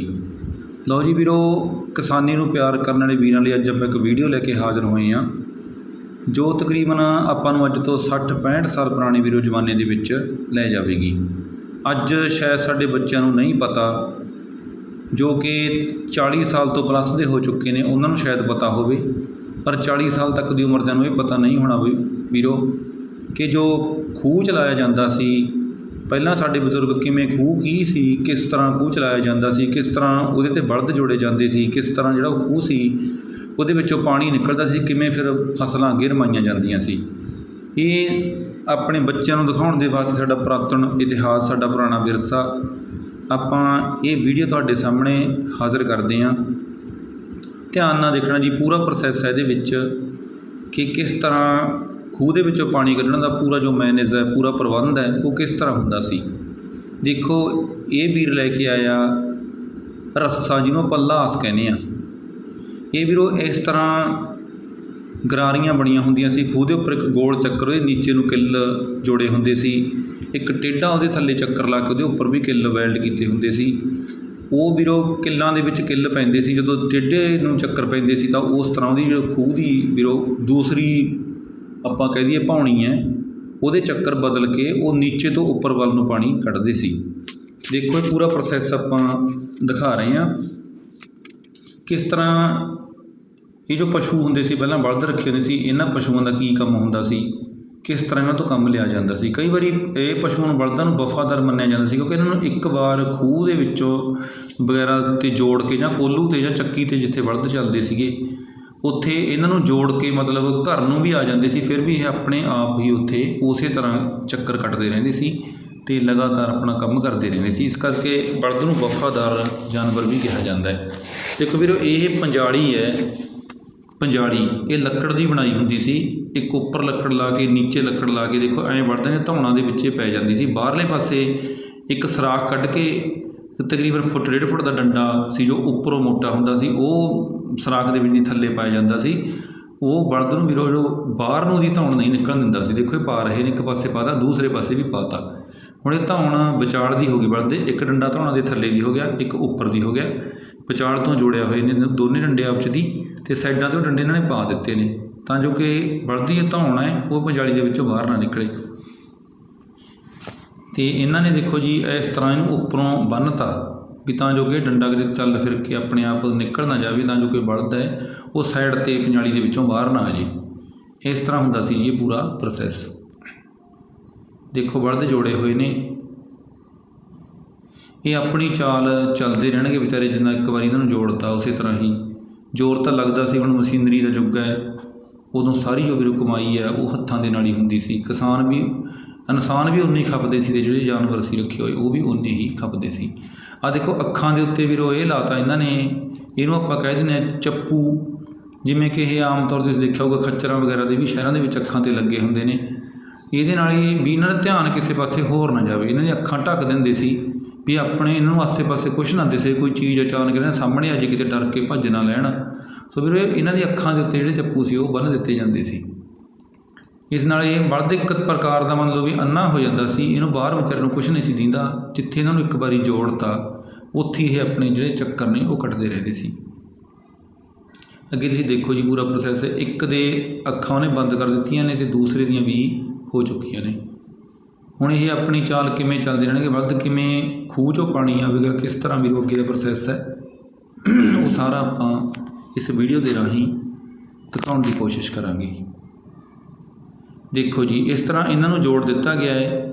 ਜਾਵੇਗੀ ਲਓ ਜੀ ਵੀਰੋ, ਕਿਸਾਨੀ ਨੂੰ ਪਿਆਰ ਕਰਨ ਵਾਲੇ ਵੀਰਾਂ ਲਈ ਅੱਜ ਆਪਾਂ ਇੱਕ ਵੀਡੀਓ ਲੈ ਕੇ ਹਾਜ਼ਰ ਹੋਏ ਹਾਂ। ਜੋ ਤਕਰੀਬਨ ਆਪਾਂ ਨੂੰ ਅੱਜ ਤੋਂ 60 65 ਸਾਲ ਪੁਰਾਣੇ ਵੀਰੋ ਜ਼ਮਾਨੇ ਦੇ ਵਿੱਚ ਲੈ ਜਾਵੇਗੀ। ਅੱਜ ਸ਼ਾਇਦ ਸਾਡੇ ਬੱਚਿਆਂ ਨੂੰ ਨਹੀਂ ਪਤਾ, ਜੋ ਕਿ 40 ਸਾਲ ਤੋਂ ਪਲੱਸ ਦੇ ਹੋ ਚੁੱਕੇ ਨੇ, ਉਹਨਾਂ ਨੂੰ ਸ਼ਾਇਦ ਪਤਾ ਹੋਵੇ। ਪਰ 40 ਸਾਲ ਤੱਕ ਦੀ ਉਮਰ ਦਿਆਂ ਨੂੰ ਇਹ ਪਤਾ ਨਹੀਂ ਹੋਣਾ ਵੀਰੋ ਕਿ ਜੋ ਖੂਹ ਚਲਾਇਆ ਜਾਂਦਾ ਸੀ ਪਹਿਲਾਂ ਸਾਡੇ ਬਜ਼ੁਰਗ ਕਿਵੇਂ ਖੂਹ ਕੀ ਸੀ, ਕਿਸ ਤਰ੍ਹਾਂ ਖੂਹ ਚਲਾਇਆ ਜਾਂਦਾ ਸੀ, ਕਿਸ ਤਰ੍ਹਾਂ ਉਹਦੇ ਤੇ ਬਲਦ ਜੋੜੇ ਜਾਂਦੇ ਸੀ, ਕਿਸ ਤਰ੍ਹਾਂ ਜਿਹੜਾ ਉਹ ਖੂਹ ਸੀ, ਉਹਦੇ ਵਿੱਚੋਂ ਪਾਣੀ ਨਿਕਲਦਾ ਸੀ, ਕਿਵੇਂ ਫਿਰ ਫਸਲਾਂ ਅੱਗੇ ਰਮਾਈਆਂ ਜਾਂਦੀਆਂ ਸੀ। ਇਹ ਆਪਣੇ ਬੱਚਿਆਂ ਨੂੰ ਦਿਖਾਉਣ ਦੇ ਵਾਸਤੇ ਸਾਡਾ ਪੁਰਾਤਨ ਇਤਿਹਾਸ, ਸਾਡਾ ਪੁਰਾਣਾ ਵਿਰਸਾ, ਆਪਾਂ ਇਹ ਵੀਡੀਓ ਤੁਹਾਡੇ ਸਾਹਮਣੇ ਹਾਜ਼ਰ ਕਰਦੇ ਹਾਂ। ਧਿਆਨ ਨਾਲ ਦੇਖਣਾ ਜੀ, ਪੂਰਾ ਪ੍ਰੋਸੈਸ ਹੈ ਇਹਦੇ ਵਿੱਚ ਕਿ ਕਿਸ ਤਰ੍ਹਾਂ ਖੂਹ ਦੇ ਵਿੱਚੋਂ ਪਾਣੀ ਕੱਢਣ ਦਾ ਪੂਰਾ ਜੋ ਮੈਨੇਜ ਹੈ, ਪੂਰਾ ਪ੍ਰਬੰਧ ਹੈ, ਉਹ ਕਿਸ ਤਰ੍ਹਾਂ ਹੁੰਦਾ ਸੀ? ਦੇਖੋ, ਇਹ ਵੀਰ ਲੈ ਕੇ ਆਇਆ, ਰੱਸਾ ਜਿਹਨੂੰ ਆਪਾਂ ਲਾਸ ਕਹਿੰਦੇ ਆ ਇਹ ਵੀਰੋ ਇਸ ਤਰ੍ਹਾਂ ਗਰਾਰੀਆਂ ਬਣੀਆਂ ਹੁੰਦੀਆਂ ਸੀ, ਖੂਹ ਦੇ ਉੱਪਰ ਇੱਕ ਗੋਲ ਚੱਕਰ ਉਹਦੇ ਨੀਚੇ ਨੂੰ ਕਿੱਲ ਜੋੜੇ ਹੁੰਦੇ ਸੀ। ਇੱਕ ਟੇਢਾ ਉਹਦੇ ਥੱਲੇ ਚੱਕਰ ਲਾ ਕੇ ਉਹਦੇ ਉੱਪਰ ਵੀ ਕਿੱਲ ਵੈਲਡ ਕੀਤੇ ਹੁੰਦੇ ਸੀ। ਉਹ ਵੀਰੋ ਕਿੱਲਾਂ ਦੇ ਵਿੱਚ ਕਿੱਲ ਪੈਂਦੇ ਸੀ, ਜਦੋਂ ਟੇਢੇ ਨੂੰ ਚੱਕਰ ਪੈਂਦੇ ਸੀ, ਤਾਂ ਉਸ ਤਰ੍ਹਾਂ ਉਹਦੀ ਜੋ ਖੂਹ ਦੀ ਵੀਰੋ ਦੂਸਰੀ ਆਪਾਂ ਕਹਿ ਦਈਏ ਭਾਉਣੀ ਹੈ, ਉਹਦੇ ਚੱਕਰ ਬਦਲ ਕੇ ਉਹ ਨੀਚੇ ਤੋਂ ਉੱਪਰ ਵੱਲ ਨੂੰ ਪਾਣੀ ਕੱਢਦੇ ਸੀ। ਦੇਖੋ ਇਹ ਪੂਰਾ ਪ੍ਰੋਸੈਸ ਆਪਾਂ ਦਿਖਾ ਰਹੇ ਹਾਂ। ਕਿਸ ਤਰ੍ਹਾਂ ਇਹ ਜੋ ਪਸ਼ੂ ਹੁੰਦੇ ਸੀ, ਪਹਿਲਾਂ ਬਲਦ ਰੱਖੇ ਹੁੰਦੇ ਸੀ, ਇਹਨਾਂ ਪਸ਼ੂਆਂ ਦਾ ਕੀ ਕੰਮ ਹੁੰਦਾ ਸੀ? ਕਿਸ ਤਰ੍ਹਾਂ ਇਹਨਾਂ ਤੋਂ ਕੰਮ ਲਿਆ ਜਾਂਦਾ ਸੀ? ਕਈ ਵਾਰੀ ਇਹ ਪਸ਼ੂਆਂ ਨੂੰ ਬਲਦਾਂ ਨੂੰ ਵਫਾਦਾਰ ਮੰਨਿਆ ਜਾਂਦਾ ਸੀ, ਕਿਉਂਕਿ ਇਹਨਾਂ ਨੂੰ ਇੱਕ ਵਾਰ ਖੂਹ ਦੇ ਵਿੱਚੋਂ ਵਗੈਰਾ ਤੇ ਜੋੜ ਕੇ ਜਾਂ ਕੋਲੂ ਤੇ ਜਾਂ ਚੱਕੀ ਤੇ ਜਿੱਥੇ ਬਲਦ ਚੱਲਦੇ ਸੀਗੇ ਉੱਥੇ ਇਹਨਾਂ ਨੂੰ ਜੋੜ ਕੇ ਮਤਲਬ ਘਰ ਨੂੰ ਵੀ ਆ ਜਾਂਦੇ ਸੀ, ਫਿਰ ਵੀ ਇਹ ਆਪਣੇ ਆਪ ਹੀ ਉੱਥੇ ਉਸੇ ਤਰ੍ਹਾਂ ਚੱਕਰ ਕੱਟਦੇ ਰਹਿੰਦੇ ਸੀ ਅਤੇ ਲਗਾਤਾਰ ਆਪਣਾ ਕੰਮ ਕਰਦੇ ਰਹਿੰਦੇ ਸੀ। ਇਸ ਕਰਕੇ ਬਲਦ ਨੂੰ ਵਫਾਦਾਰ ਜਾਨਵਰ ਵੀ ਕਿਹਾ ਜਾਂਦਾ ਹੈ। ਦੇਖੋ ਵੀਰੋ, ਇਹ ਪੰਜਾਲੀ ਹੈ, ਪੰਜਾਲੀ, ਇਹ ਲੱਕੜ ਦੀ ਬਣਾਈ ਹੁੰਦੀ ਸੀ। ਇੱਕ ਉੱਪਰ ਲੱਕੜ ਲਾ ਕੇ, ਨੀਚੇ ਲੱਕੜ ਲਾ ਕੇ ਦੇਖੋ, ਐਂ ਵੜਦੇ ਨੇ, ਧੌਣਾ ਦੇ ਵਿੱਚੇ ਪੈ ਜਾਂਦੀ ਸੀ। ਬਾਹਰਲੇ ਪਾਸੇ ਇੱਕ ਸਰਾਖ ਕੱਢ ਕੇ ਤਕਰੀਬਨ ਫੁੱਟ, ਡੇਢ ਫੁੱਟ ਦਾ ਡੰਡਾ ਸੀ, ਜੋ ਉੱਪਰੋਂ ਮੋਟਾ ਹੁੰਦਾ ਸੀ। ਉਹ ਸਰਾਖ ਦੇ ਵਿੱਚ ਦੀ ਥੱਲੇ ਪਾਇਆ ਜਾਂਦਾ ਸੀ। ਉਹ ਬਲਦ ਨੂੰ ਵੀਰੋ ਜੋ ਬਾਹਰ ਨੂੰ ਦੀ ਧੌਣ ਨਹੀਂ ਨਿਕਲਣ ਦਿੰਦਾ ਸੀ। ਦੇਖੋ ਇਹ ਪਾ ਰਹੇ ਨੇ, ਇੱਕ ਪਾਸੇ ਪਾਤਾ ਦੂਸਰੇ ਪਾਸੇ ਵੀ ਪਾਤਾ ਹੁਣ ਇਹ ਧੌਣ ਵਿਚਾਲ ਦੀ ਹੋ ਗਈ ਬਲਦ ਦੇ। ਇੱਕ ਡੰਡਾ ਧੌਣਾ ਦੇ ਥੱਲੇ ਦੀ ਹੋ ਗਿਆ, ਇੱਕ ਉੱਪਰ ਦੀ ਹੋ ਗਿਆ। ਵਿਚਾਲ ਤੋਂ ਜੋੜਿਆ ਹੋਏ ਨੇ ਦੋਨੇ ਡੰਡੇ ਆਪਸ ਦੀ ਤੇ ਸਾਈਡਾਂ ਤੋਂ ਡੰਡੇ ਇਹਨਾਂ ਨੇ ਪਾ ਦਿੱਤੇ ਨੇ। ਤਾਂ ਜੋ ਕਿ ਬਲਦੀ ਦੀ ਧੌਣ ਹੈ, ਉਹ ਪੰਜਾਲੀ ਦੇ ਵਿੱਚੋਂ ਬਾਹਰ ਨਾ ਨਿਕਲੇ। ਤੇ ਇਹਨਾਂ ਨੇ ਦੇਖੋ ਜੀ, ਇਸ ਤਰ੍ਹਾਂ ਇਹਨੂੰ ਉੱਪਰੋਂ ਬੰਨ੍ਹਤਾ। ਵੀ ਤਾਂ ਜੋ ਕਿ ਇਹ ਡੰਡਾ ਚੱਲ ਫਿਰ ਕੇ ਆਪਣੇ ਆਪ ਨਿਕਲ ਨਾ ਜਾਵੇ, ਤਾਂ ਜੋ ਕਿ ਬਲਦ ਹੈ, ਉਹ ਸਾਈਡ ਤੇ ਪੰਜਾਲੀ ਦੇ ਵਿੱਚੋਂ ਬਾਹਰ ਨਾ ਆ ਜੇ ਇਸ ਤਰ੍ਹਾਂ ਹੁੰਦਾ ਸੀ ਜੀ ਇਹ ਪੂਰਾ ਪ੍ਰੋਸੈਸ ਦੇਖੋ ਬਲਦ ਜੋੜੇ ਹੋਏ ਨੇ। ਇਹ ਆਪਣੀ ਚਾਲ ਚੱਲਦੇ ਰਹਿਣਗੇ ਵਿਚਾਰੇ, ਜਿੰਨਾ ਇੱਕ ਵਾਰੀ ਇਹਨਾਂ ਨੂੰ ਜੋੜਤਾ, ਉਸੇ ਤਰ੍ਹਾਂ ਹੀ। ਜ਼ੋਰ ਤਾਂ ਲੱਗਦਾ ਸੀ, ਹੁਣ ਮਸ਼ੀਨਰੀ ਦਾ ਯੁੱਗ ਹੈ। ਉਦੋਂ ਸਾਰੀ ਜੋ ਵੀਰੋ ਕਮਾਈ ਹੈ, ਉਹ ਹੱਥਾਂ ਦੇ ਨਾਲ ਹੀ ਹੁੰਦੀ ਸੀ। ਕਿਸਾਨ ਵੀ ਇਨਸਾਨ ਵੀ ਉਨੇ ਹੀ ਖਪਦੇ ਸੀ ਤੇ ਜਿਹੜੇ ਜਾਨਵਰ ਸੀ ਰੱਖੇ ਹੋਏ, ਉਹ ਵੀ ਉਨੇ ਹੀ ਖਪਦੇ ਸੀ। ਆਹ ਦੇਖੋ, ਅੱਖਾਂ ਦੇ ਉੱਤੇ ਵੀਰੋ ਇਹ ਲਾਤਾ ਇਹਨਾਂ ਨੇ। ਇਹਨੂੰ ਆਪਾਂ ਕਹਿ ਦਿੰਦੇ ਹਾਂ ਚੱਪੂ। ਜਿਵੇਂ ਕਿ ਇਹ ਆਮ ਤੌਰ ਤੇ ਤੁਸੀਂ ਦੇਖਿਆ ਹੋਊਗਾ, ਖੱਚਰਾਂ ਵਗੈਰਾ ਦੇ ਵੀ ਸ਼ਹਿਰਾਂ ਦੇ ਵਿੱਚ ਅੱਖਾਂ ਤੇ ਲੱਗੇ ਹੁੰਦੇ ਨੇ। ਇਹਦੇ ਨਾਲ ਇਹ ਵੀ ਇਹਨਾਂ ਦਾ ਧਿਆਨ ਕਿਸੇ ਪਾਸੇ ਹੋਰ ਨਾ ਜਾਵੇ। ਇਹਨਾਂ ਦੀਆਂ ਅੱਖਾਂ ਢੱਕ ਦਿੰਦੇ ਸੀ ਵੀ ਆਪਣੇ ਇਹਨਾਂ ਨੂੰ ਆਸੇ-ਪਾਸੇ ਕੁਛ ਨਾ ਦਿਸੇ, ਕੋਈ ਚੀਜ਼ ਅਚਾਨਕ ਇਹਨਾਂ ਦੇ ਸਾਹਮਣੇ ਆ ਜੇ ਕਿਤੇ ਡਰ ਕੇ ਭੱਜ ਨਾ ਲੈਣ। ਸੋ ਵੀਰੋ ਇਹਨਾਂ ਦੀ ਅੱਖਾਂ ਦੇ ਉੱਤੇ ਜਿਹੜੇ ਚੱਪੂ ਸੀ, ਉਹ ਬੰਨ੍ਹ ਦਿੱਤੇ ਜਾਂਦੇ ਸੀ। ਇਸ ਨਾਲ ਇਹ ਬਲਦ ਇੱਕ ਪ੍ਰਕਾਰ ਦਾ ਮਤਲਬ ਵੀ ਅੰਨਾ ਹੋ ਜਾਂਦਾ ਸੀ, ਇਹਨੂੰ ਬਾਹਰ ਵਿਚਾਰੇ ਨੂੰ ਕੁਛ ਨਹੀਂ ਸੀ ਦਿੰਦਾ, ਜਿੱਥੇ ਇਹਨਾਂ ਨੂੰ ਇੱਕ ਵਾਰੀ ਜੋੜਤਾ, ਉੱਥੇ ਇਹ ਆਪਣੇ ਜਿਹੜੇ ਚੱਕਰ ਨੇ ਉਹ ਕੱਟਦੇ ਰਹਿੰਦੇ ਸੀ। ਅੱਗੇ ਤੁਸੀਂ ਦੇਖੋ ਜੀ ਪੂਰਾ ਪ੍ਰੋਸੈਸ ਇੱਕ ਦੇ ਅੱਖਾਂ ਉਹਨੇ ਬੰਦ ਕਰ ਦਿੱਤੀਆਂ ਨੇ ਤੇ ਦੂਸਰੇ ਦੀਆਂ ਵੀ ਹੋ ਚੁੱਕੀਆਂ ਨੇ। ਹੁਣ ਇਹ ਆਪਣੀ ਚਾਲ ਕਿਵੇਂ ਚੱਲਦੇ ਰਹਿਣਗੇ ਬਲਦ ਕਿਵੇਂ ਖੂਹ ਚੋਂ ਪਾਣੀ ਆਵੇਗਾ, ਕਿਸ ਤਰ੍ਹਾਂ ਵੀ ਅੱਗੇ ਦਾ ਪ੍ਰੋਸੈਸ ਹੈ, ਉਹ ਸਾਰਾ ਆਪਾਂ ਇਸ ਵੀਡੀਓ ਦੇ ਰਾਹੀਂ ਦਿਖਾਉਣ ਦੀ ਕੋਸ਼ਿਸ਼ ਕਰਾਂਗੇ। ਦੇਖੋ ਜੀ, ਇਸ ਤਰ੍ਹਾਂ ਇਹਨਾਂ ਨੂੰ ਜੋੜ ਦਿੱਤਾ ਗਿਆ ਹੈ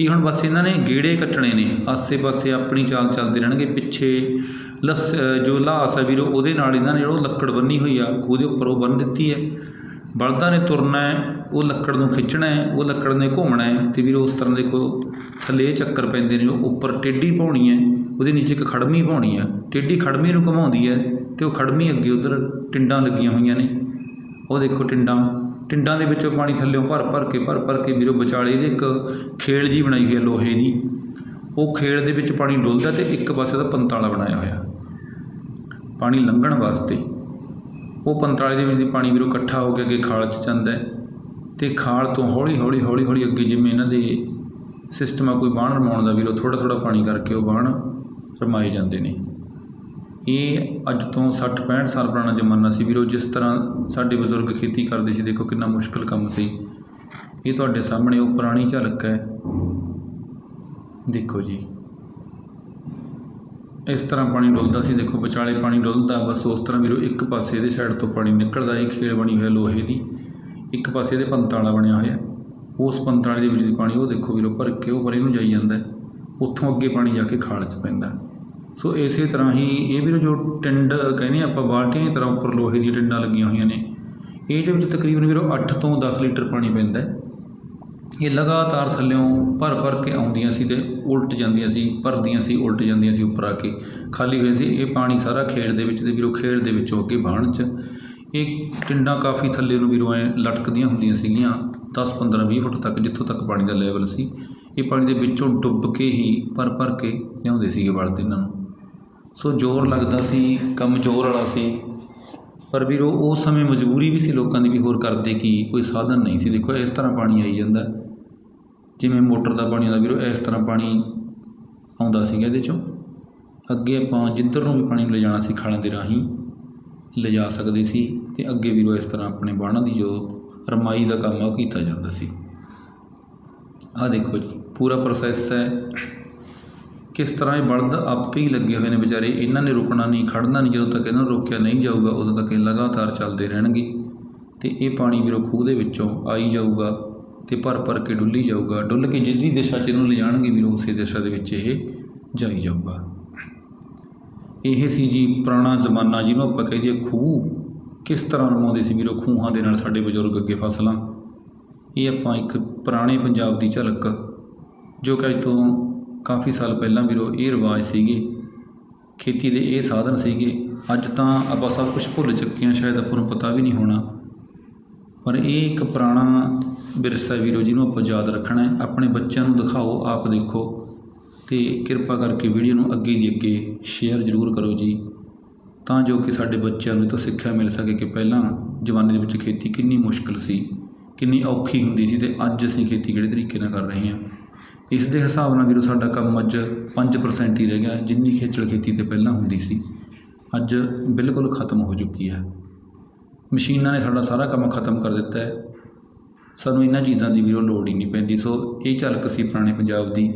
ਇਹ ਹੁਣ ਬਸ ਇਹਨਾਂ ਨੇ ਗੇੜੇ ਕੱਟਣੇ ਨੇ। ਆਸੇ-ਪਾਸੇ ਆਪਣੀ ਚਾਲ ਚੱਲਦੇ ਰਹਿਣਗੇ, ਪਿੱਛੇ ਲਸ, ਜੋ ਲਾਸ ਹੈ ਵੀਰੋ, ਉਹਦੇ ਨਾਲ ਇਹਨਾਂ ਨੇ ਜਿਹੜਾ ਲੱਕੜ ਬੰਨੀ ਹੋਈ ਆ ਖੂਹ ਦੇ ਉੱਪਰ ਉਹ ਬੰਨ ਦਿੱਤੀ ਹੈ। ਬਲਦਾਂ ਨੇ ਤੁਰਨਾ ਹੈ, ਉਹ ਲੱਕੜ ਨੂੰ ਖਿੱਚਣਾ ਹੈ, ਉਹ ਲੱਕੜ ਨੇ ਘੁੰਮਣਾ ਹੈ ਤੇ ਵੀਰੋ, ਉਸ ਤਰ੍ਹਾਂ ਦੇਖੋ, ਥੱਲੇ ਚੱਕਰ ਪੈਂਦੇ ਨੇ, ਉਹ ਉੱਪਰ ਟੇਢੀ ਪਾਉਣੀ ਹੈ, ਉਹਦੇ ਨੀਚੇ ਇੱਕ ਖੜਮੀ ਪਾਉਣੀ ਹੈ। ਟੇਢੀ ਖੜਮੀ ਨੂੰ ਘੁਮਾਉਂਦੀ ਹੈ ਤੇ ਉਹ ਖੜਮੀ ਅੱਗੇ ਉਧਰ ਟਿੰਡਾਂ ਲੱਗੀਆਂ ਹੋਈਆਂ ਨੇ। ਉਹ ਦੇਖੋ ਟਿੰਡਾਂ। ਟਿੰਡਾਂ ਦੇ ਵਿੱਚੋਂ ਪਾਣੀ ਥੱਲੇੋਂ ਭਰ ਭਰ ਕੇ, ਭਰ ਭਰ ਕੇ ਵੀਰੋ ਵਿਚਾਲੇ ਇਹਦੇ ਇੱਕ ਖੇਲ ਜੀ ਬਣਾਈ ਹੋਈ ਹੈ, ਲੋਹੇ ਦੀ। ਉਹ ਖੇਲ ਦੇ ਵਿੱਚ ਪਾਣੀ ਡੁੱਲਦਾ ਤੇ ਇੱਕ ਪਾਸੇ ਦਾ ਪੰਤਾਲਾ ਬਣਾਇਆ ਹੋਇਆ। ਪਾਣੀ ਲੰਘਣ ਵਾਸਤੇ ਉਹ ਪੰਤਾਲੇ ਦੇ ਵਿੱਚ ਪਾਣੀ ਵੀਰੋ ਇਕੱਠਾ ਹੋ ਕੇ ਅੱਗੇ ਖਾਲ 'ਚ ਜਾਂਦਾ ਹੈ ਤੇ ਖਾਲ ਤੋਂ ਹੌਲੀ ਹੌਲੀ ਹੌਲੀ ਹੌਲੀ ਅੱਗੇ ਜਿਵੇਂ ਇਹਨਾਂ ਦੇ ਸਿਸਟਮ ਆ, ਕੋਈ ਬਾਣ ਰਮਾਉਣ ਦਾ ਵੀਰੋ ਥੋੜਾ ਥੋੜਾ ਪਾਣੀ ਕਰਕੇ ਉਹ ਬਾਣ ਰਮਾਏ ਜਾਂਦੇ ਨੇ। ਇਹ ਅੱਜ ਤੋਂ 60 65 ਸਾਲ ਪੁਰਾਣਾ ਜ਼ਮਾਨਾ ਸੀ ਵੀਰੋ, ਜਿਸ ਤਰ੍ਹਾਂ ਸਾਡੇ ਬਜ਼ੁਰਗ ਖੇਤੀ ਕਰਦੇ ਸੀ, ਦੇਖੋ ਕਿੰਨਾ ਮੁਸ਼ਕਲ ਕੰਮ ਸੀ। ਇਹ ਤੁਹਾਡੇ ਸਾਹਮਣੇ ਉਹ ਪੁਰਾਣੀ ਝਲਕ ਹੈ। ਦੇਖੋ ਜੀ। ਇਸ ਤਰ੍ਹਾਂ ਪਾਣੀ ਡੁੱਲਦਾ ਸੀ, ਦੇਖੋ ਵਿਚਾਲੇ ਪਾਣੀ ਡੁੱਲਦਾ, ਬਸ ਉਸ ਤਰ੍ਹਾਂ ਵੀਰੋ, ਇੱਕ ਪਾਸੇ ਇਹਦੇ ਸਾਈਡ ਤੋਂ ਪਾਣੀ ਨਿਕਲਦਾ, ਇਹ ਖੇਲ ਬਣੀ ਹੋਈ ਲੋਹੇ ਦੀ। ਇੱਕ ਪਾਸੇ ਇਹਦੇ ਪੰਤਾਲਾ ਬਣਿਆ ਹੋਇਆ। ਉਸ ਪੰਤਾਲੇ ਦੇ ਵਿੱਚ ਦੀ ਪਾਣੀ ਉਹ ਦੇਖੋ ਵੀਰੋ, ਭਰ ਕੇ ਉਹ ਪਰੇ ਨੂੰ ਜਾਈ ਜਾਂਦਾ ਉੱਥੋਂ ਅੱਗੇ ਪਾਣੀ ਜਾ ਕੇ ਖਾਲ 'ਚ ਪੈਂਦਾ ਸੋ ਇਸੇ ਤਰ੍ਹਾਂ ਹੀ ਇਹ ਵੀਰੋ ਜੋ ਟਿੰਡ ਕਹਿੰਦੇ ਆਪਾਂ, ਬਾਲਟੀਆਂ ਦੀ ਤਰ੍ਹਾਂ ਉੱਪਰ ਲੋਹੇ ਦੀਆਂ ਟਿੰਡਾਂ ਲੱਗੀਆਂ ਹੋਈਆਂ ਨੇ। ਇਹਦੇ ਵਿੱਚ ਤਕਰੀਬਨ ਵੀਰੋ 8 ਤੋਂ 10 ਲੀਟਰ ਪਾਣੀ ਪੈਂਦਾ ਹੈ। ਇਹ ਲਗਾਤਾਰ ਥੱਲਿਓਂ ਭਰ ਭਰ ਕੇ ਆਉਂਦੀਆਂ ਸੀ ਤੇ ਉਲਟ ਜਾਂਦੀਆਂ ਸੀ, ਭਰਦੀਆਂ ਸੀ, ਉਲਟ ਜਾਂਦੀਆਂ ਸੀ ਉੱਪਰ ਆ ਕੇ। ਖਾਲੀ ਹੋਏ ਸੀ, ਇਹ ਪਾਣੀ ਸਾਰਾ ਖੇਡ ਦੇ ਵਿੱਚ ਤੇ ਵੀਰੋ ਖੇਡ ਦੇ ਵਿੱਚੋਂ ਅੱਗੇ ਬਾਹਣ 'ਚ। ਇਹ ਟਿੰਡਾਂ ਕਾਫੀ ਥੱਲੇ ਨੂੰ ਵੀਰੋ ਐ ਲਟਕਦੀਆਂ ਹੁੰਦੀਆਂ ਸੀਗੀਆਂ 10 15 20 ਫੁੱਟ ਤੱਕ, ਜਿੱਥੋਂ ਤੱਕ ਪਾਣੀ ਦਾ ਲੈਵਲ ਸੀ। ਇਹ ਪਾਣੀ ਦੇ ਵਿੱਚੋਂ ਡੁੱਬ ਕੇ ਹੀ ਭਰ ਭਰ ਕੇ ਲਿਆਉਂਦੇ ਸੀਗੇ ਬਲਦ ਇਹਨਾਂ ਨੂੰ। ਸੋ ਜ਼ੋਰ ਲੱਗਦਾ ਸੀ, ਕੰਮ ਜ਼ੋਰ ਵਾਲਾ ਸੀ। ਪਰ ਵੀਰੋ, ਉਸ ਸਮੇਂ ਮਜਬੂਰੀ ਵੀ ਸੀ ਲੋਕਾਂ ਦੀ ਵੀ ਹੋਰ ਕਰਦੇ ਕੀ ਕੋਈ ਸਾਧਨ ਨਹੀਂ ਸੀ। ਦੇਖੋ, ਇਸ ਤਰ੍ਹਾਂ ਪਾਣੀ ਆਈ ਜਾਂਦਾ। ਜਿਵੇਂ ਮੋਟਰ ਦਾ ਪਾਣੀ ਆਉਂਦਾ, ਵੀਰੋ, ਇਸ ਤਰ੍ਹਾਂ ਪਾਣੀ ਆਉਂਦਾ ਸੀਗਾ ਇਹਦੇ ਚੋਂ। ਅੱਗੇ ਆਪਾਂ ਜਿੱਧਰ ਨੂੰ ਵੀ ਪਾਣੀ ਨੂੰ ਲਿਜਾਣਾ ਸੀ, ਖਾਲਾਂ ਦੇ ਰਾਹੀਂ ਲਿਜਾ ਸਕਦੇ ਸੀ ਤੇ ਅੱਗੇ ਵੀਰੋ, ਇਸ ਤਰ੍ਹਾਂ ਆਪਣੇ ਬਾਣਾ ਦੀ ਜੋ ਰਮਾਈ ਦਾ ਕੰਮ ਆ, ਉਹ ਕੀਤਾ ਜਾਂਦਾ ਸੀ। ਆਹ ਦੇਖੋ ਜੀ, ਪੂਰਾ ਪ੍ਰੋਸੈਸ ਹੈ। ਕਿਸ ਤਰ੍ਹਾਂ ਇਹ ਬਲਦ ਆਪੇ ਹੀ ਲੱਗੇ ਹੋਏ ਨੇ ਵਿਚਾਰੇ, ਇਹਨਾਂ ਨੇ ਰੁਕਣਾ ਨਹੀਂ ਖੜਨਾ ਨਹੀਂ, ਜਦੋਂ ਤੱਕ ਇਹਨਾਂ ਨੂੰ ਰੋਕਿਆ ਨਹੀਂ ਜਾਊਗਾ, ਉਦੋਂ ਤੱਕ ਇਹ ਲਗਾਤਾਰ ਚੱਲਦੇ ਰਹਿਣਗੇ। ਤੇ ਇਹ ਪਾਣੀ ਵੀਰੋ ਖੂਹ ਦੇ ਵਿੱਚੋਂ ਆਈ ਜਾਊਗਾ ਤੇ ਭਰ ਭਰ ਕੇ ਡੁੱਲੀ ਜਾਊਗਾ। ਡੁੱਲ ਕੇ ਜਿਹੜੀ ਦਿਸ਼ਾ 'ਚ ਇਹਨੂੰ ਲਿਜਾਣਗੇ ਵੀਰੋ, ਉਸੇ ਦਿਸ਼ਾ ਦੇ ਵਿੱਚ ਇਹ ਜਾਈ ਜਾਊਗਾ। ਇਹ ਸੀ ਜੀ ਪੁਰਾਣਾ ਜ਼ਮਾਨਾ ਜਿਹਨੂੰ ਆਪਾਂ ਕਹਿ ਦਈਏ ਖੂਹ। ਕਿਸ ਤਰ੍ਹਾਂ ਰਮਾਉਂਦੇ ਸੀ ਵੀਰੋ ਖੂਹਾਂ ਦੇ ਨਾਲ ਸਾਡੇ ਬਜ਼ੁਰਗ ਅੱਗੇ ਫਸਲਾਂ? ਇਹ ਆਪਾਂ ਇੱਕ ਪੁਰਾਣੇ ਪੰਜਾਬ ਦੀ ਝਲਕ, ਜੋ ਕਿ ਅੱਜ ਤੋਂ ਕਾਫੀ ਸਾਲ ਪਹਿਲਾਂ ਵੀਰੋ ਇਹ ਰਿਵਾਜ ਸੀਗੇ, ਖੇਤੀ ਦੇ ਇਹ ਸਾਧਨ ਸੀਗੇ। ਅੱਜ ਤਾਂ ਆਪਾਂ ਸਭ ਕੁਝ ਭੁੱਲ ਚੁੱਕੇ ਹਾਂ, ਸ਼ਾਇਦ ਆਪਾਂ ਨੂੰ ਪਤਾ ਵੀ ਨਹੀਂ ਹੋਣਾ। ਪਰ ਇਹ ਇੱਕ ਪੁਰਾਣਾ ਵਿਰਸਾ ਵੀਰੋ, ਜਿਹਨੂੰ ਆਪਾਂ ਯਾਦ ਰੱਖਣਾ ਹੈ। ਆਪਣੇ ਬੱਚਿਆਂ ਨੂੰ ਦਿਖਾਓ, ਆਪ ਦੇਖੋ। ਤੇ ਕਿਰਪਾ ਕਰਕੇ ਵੀਡੀਓ ਨੂੰ ਅੱਗੇ ਦੀ ਅੱਗੇ ਸ਼ੇਅਰ ਜ਼ਰੂਰ ਕਰੋ ਜੀ। ਤਾਂ ਜੋ ਕਿ ਸਾਡੇ ਬੱਚਿਆਂ ਨੂੰ ਇਹ ਤੋਂ ਸਿੱਖਿਆ ਮਿਲ ਸਕੇ ਕਿ ਪਹਿਲਾਂ ਜ਼ਮਾਨੇ ਦੇ ਵਿੱਚ ਖੇਤੀ ਕਿੰਨੀ ਮੁਸ਼ਕਲ ਸੀ, ਕਿੰਨੀ ਔਖੀ ਹੁੰਦੀ ਸੀ ਤੇ ਅੱਜ ਅਸੀਂ ਖੇਤੀ ਕਿਹੜੇ ਤਰੀਕੇ ਨਾਲ ਕਰ ਰਹੇ ਹਾਂ। ਇਸ ਦੇ ਹਿਸਾਬ ਨਾਲ ਵੀਰੋ ਸਾਡਾ ਕੰਮ ਅੱਜ 5% ਹੀ ਰਹਿ ਗਿਆ, ਜਿੰਨੀ ਖੇਚਲ ਖੇਤੀ ਤੇ ਪਹਿਲਾਂ ਹੁੰਦੀ ਸੀ। ਅੱਜ ਬਿਲਕੁਲ ਖਤਮ ਹੋ ਚੁੱਕੀ ਹੈ। ਮਸ਼ੀਨਾਂ ਨੇ ਸਾਡਾ ਸਾਰਾ ਕੰਮ ਖਤਮ ਕਰ ਦਿੱਤਾ ਹੈ। ਸਾਨੂੰ ਇਹਨਾਂ ਚੀਜ਼ਾਂ ਦੀ ਵੀਰੋ ਲੋੜ ਹੀ ਨਹੀਂ ਪੈਂਦੀ। ਸੋ ਇਹ ਝਲਕ ਸੀ ਪੁਰਾਣੇ ਪੰਜਾਬ ਦੀ।